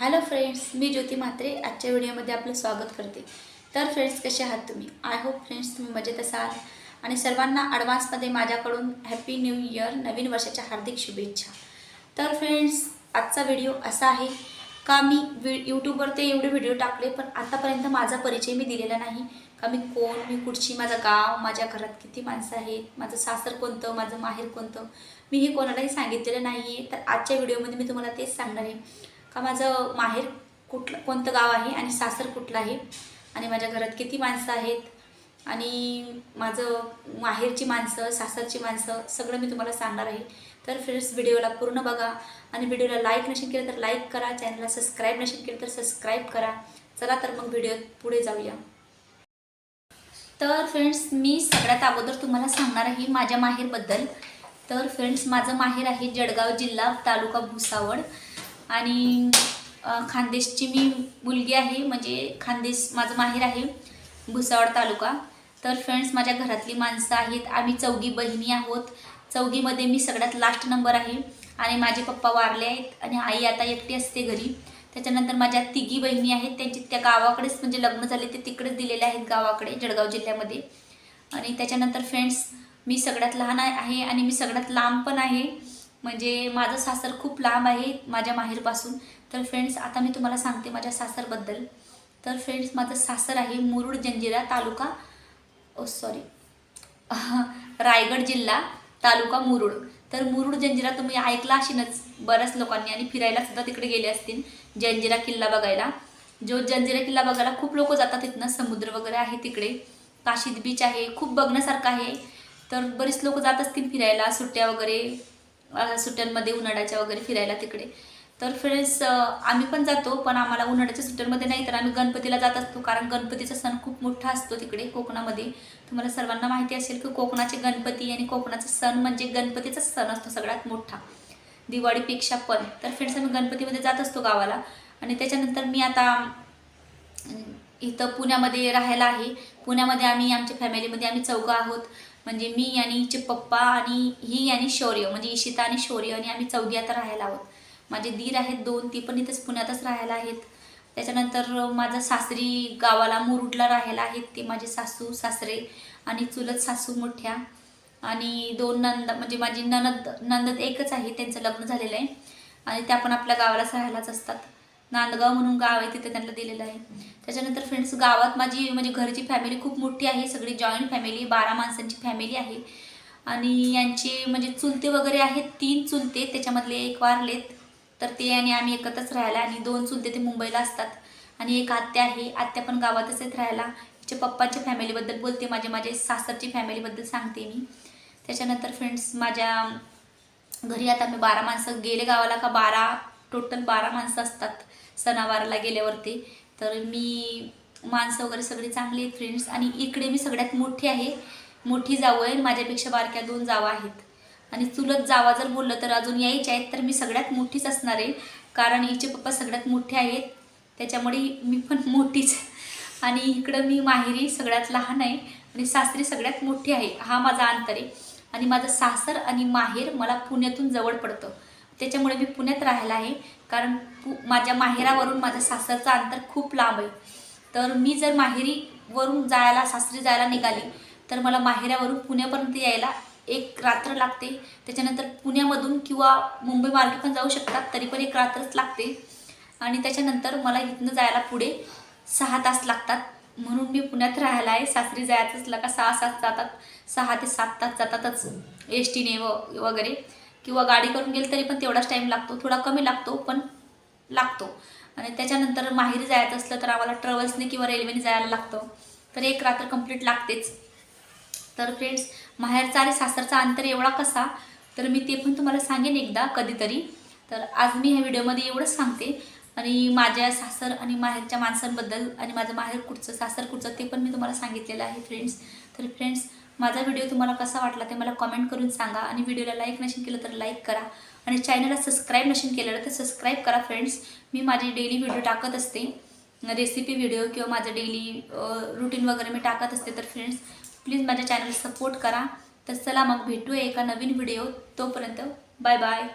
Hello friends मी ज्योती म्हात्रे. आजच्या व्हिडिओमध्ये आपलं स्वागत करते. तर फ्रेंड्स कसे आहात तुम्ही? आय होप फ्रेंड्स तुम्ही मजेत असाल. आणि सर्वांना ॲडव्हान्समध्ये माझ्याकडून हॅपी न्यू इयर नवीन वर्षाच्या हार्दिक शुभेच्छा. तर फ्रेंड्स आजचा व्हिडिओ असा आहे. का मी वि यूट्यूबवर ते एवढे व्हिडिओ टाकले पण आतापर्यंत माझा परिचय मी दिलेला नाही. का मी कोण? मी कुठची? माझं गाव? माझ्या घरात किती माणसं आहेत? माझं सासर कोणतं? माझं माहेर कोणतं? मी हे कोणालाही सांगितलेलं नाही आहे तर आजच्या व्हिडिओमध्ये मी तुम्हाला तेच सांगणार आहे. हा माझं माहेर कुठलं कोणतं गाव आहे आणि सासर कुठलं आहे? आणि माझ्या घरात किती माणसं आहेत? आणि माझं माहेरची माणसं सासरची माणसं सगळं मी तुम्हाला सांगणार आहे. तर फ्रेंड्स व्हिडिओला पूर्ण बघा. आणि व्हिडिओला लाईक नसेल केलं तर लाईक करा. चॅनलला सबस्क्राईब नसेल केलं तर सबस्क्राईब करा. चला तर मग व्हिडिओ पुढे जाऊया. तर फ्रेंड्स मी सगळ्यात अगोदर तुम्हाला सांगणार आहे माझ्या माहेरबद्दल. तर फ्रेंड्स माझं माहेर आहे जळगाव जिल्हा तालुका भुसावळ. आणि खानदेशची मी मुलगी आहे म्हणजे खानदेश माझं माहेर आहे भुसावळ तालुका. तर फ्रेंड्स माझ्या घरातली माणसं आहेत आम्ही चौघी बहिणी आहोत. चौघीमध्ये मी सगळ्यात लास्ट नंबर आहे. आणि माझे पप्पा वारले आहेत आणि आई आता एकटी असते घरी. त्याच्यानंतर माझ्या तिघी बहिणी आहेत त्यांची त्या गावाकडेच म्हणजे लग्न झाले ते तिकडेच दिलेले आहेत गावाकडे जळगाव जिल्ह्यामध्ये. आणि त्याच्यानंतर फ्रेंड्स मी सगळ्यात लहान आहे आणि मी सगळ्यात लांब पण आहे. म्हणजे माझं सासर खूप लांब आहे माझ्या माहेरपासून. तर फ्रेंड्स आता मी तुम्हाला सांगते माझ्या सासरबद्दल. तर फ्रेंड्स माझं सासर आहे मुरुड जंजिरा तालुका ओ सॉरी रायगड जिल्हा तालुका मुरुड. तर मुरुड जंजिरा तुम्ही ऐकला असेलच बऱ्याच लोकांनी आणि फिरायला सुद्धा तिकडे गेले असतील जंजिरा किल्ला बघायला. जो जंजिरा किल्ला बघायला खूप लोक जातात तिथनं समुद्र वगैरे आहे तिकडे. काशीद बीच आहे खूप बघण्यासारखं आहे. तर बरेच लोक जात असतील फिरायला सुट्ट्या वगैरे. सुट्ट्यांमध्ये उन्हाळ्याच्या वगैरे फिरायला तिकडे. तर फ्रेंड्स आम्ही पण जातो पण आम्हाला उन्हाळ्याच्या सुट्ट्यांमध्ये नाही तर आम्ही गणपतीला जात असतो. कारण गणपतीचा सण खूप मोठा असतो तिकडे कोकणामध्ये. तुम्हाला सर्वांना माहिती असेल की कोकणाचे गणपती आणि कोकणाचा सण म्हणजे गणपतीचाच सण असतो सगळ्यात मोठा. दिवाळीपेक्षा पण. तर फ्रेंड्स आम्ही गणपतीमध्ये जात असतो गावाला. आणि त्याच्यानंतर मी आता इथं पुण्यामध्ये राहायला आहे. पुण्यामध्ये आम्ही आमच्या फॅमिलीमध्ये आम्ही चौघं आहोत. म्हणजे मी आणि हिचे पप्पा आणि ही आणि शौर्य म्हणजे इशिता आणि शौर्य आणि आम्ही चौघी आता राहायला आहोत. माझे दीर आहेत दोन ती पण इथंच पुण्यातच राहायला आहेत. त्याच्यानंतर माझं सासरी गावाला मुरुडला राहायला आहेत. ते माझे सासू सासरे आणि चुलत सासू मोठ्या आणि दोन नंद म्हणजे माझी ननद नंदद एकच आहे त्यांचं लग्न झालेलं आहे. आणि त्या पण आपल्या गावालाच राहायलाच असतात. नांदगाव म्हणून गाव आहे तिथे त्यांना दिलेलं आहे. त्याच्यानंतर फ्रेंड्स गावात माझी म्हणजे घरची फॅमिली खूप मोठी आहे सगळी जॉईंट फॅमिली बारा माणसांची फॅमिली आहे. आणि यांचे म्हणजे चुलते वगैरे आहेत तीन चुलते त्याच्यामधले एक वारलेत. तर ते आणि आम्ही एकत्रच राहायला आणि दोन चुलते ते मुंबईला असतात. आणि एक आत्या आहे आत्या पण गावातच आहेत राहायला. तिच्या पप्पाच्या फॅमिलीबद्दल बोलते माझे माझे सासरची फॅमिलीबद्दल सांगते मी. त्याच्यानंतर फ्रेंड्स माझ्या घरी आता मी बारा माणसं गेले गावाला का बारा टोटल बारा माणसं असतात. सणावाराला गेल्यावरती. तर मी माणसं वगैरे सगळी चांगली आहेत फ्रेंड्स आणि इकडे मी सगळ्यात मोठी आहे. मोठी जावं आहे माझ्यापेक्षा बारक्या दोन जावा आहेत. आणि चुलत जावा जर बोललं तर अजून यायचे आहेत तर मी सगळ्यात मोठीच असणार आहे. कारण हिचे पप्पा सगळ्यात मोठे आहेत. त्याच्यामुळे मी पण मोठीच. आणि इकडं मी माहेरी सगळ्यात लहान आहे आणि सासरी सगळ्यात मोठी आहे. हा माझा अंतर आहे. आणि माझं सासर आणि माहेर मला पुण्यातून जवळ पडतं. त्याच्यामुळे मी पुण्यात राहायला आहे. कारण पु माझ्या माहेरावरून माझ्या सासरचं अंतर खूप लांब आहे. तर मी जर माहेरीवरून जायला सासरी जायला निघाली तर मला माहेरावरून पुण्यापर्यंत यायला एक रात्र लागते. त्याच्यानंतर पुण्यामधून किंवा मुंबई मार्गे पण जाऊ शकतात तरी पण एक रात्रच लागते. आणि त्याच्यानंतर मला इथनं जायला पुढे सहा तास लागतात. म्हणून मी पुण्यात राहायला आहे. सासरी जायचंच लागा सहा सात जातात. सहा ते सात तास जातातच. एस टीने व वगैरे. किंवा गाडी करून गेलं तरी पण तेवढाच टाईम लागतो. थोडा कमी लागतो पण लागतो. आणि त्याच्यानंतर माहेरी जायचं असलं तर आम्हाला ट्रॅव्हल्सने किंवा रेल्वेने जायला लागतं. तर एक रात्र कंप्लीट लागतेच. तर फ्रेंड्स माहेरचा आणि सासरचा अंतर एवढा कसा? तर मी ते पण तुम्हाला सांगेन एकदा कधीतरी. तर आज मी ह्या व्हिडिओमध्ये एवढंच सांगते. आणि माझ्या सासर आणि माहेरच्या माणसांबद्दल आणि माझं माहेर कुठचं सासर कुठचं ते पण मी तुम्हाला सांगितलेलं आहे फ्रेंड्स तर फ्रेंड्स माझा व्हिडिओ तुम्हाला कसा वाटला ते मला कमेंट करून सांगा. आणि व्हिडिओला लाईक नशीन केलं तर लाईक करा. आणि चॅनलला सबस्क्राईब नशीन केलेलं तर सबस्क्राईब करा फ्रेंड्स मी माझी डेली व्हिडिओ टाकत असते. रेसिपी व्हिडिओ किंवा माझं डेली रुटीन वगैरे मी टाकत असते तर फ्रेंड्स प्लीज माझ्या चॅनल सपोर्ट करा. तर चला मग भेटूया एका नवीन व्हिडिओ तोपर्यंत बाय बाय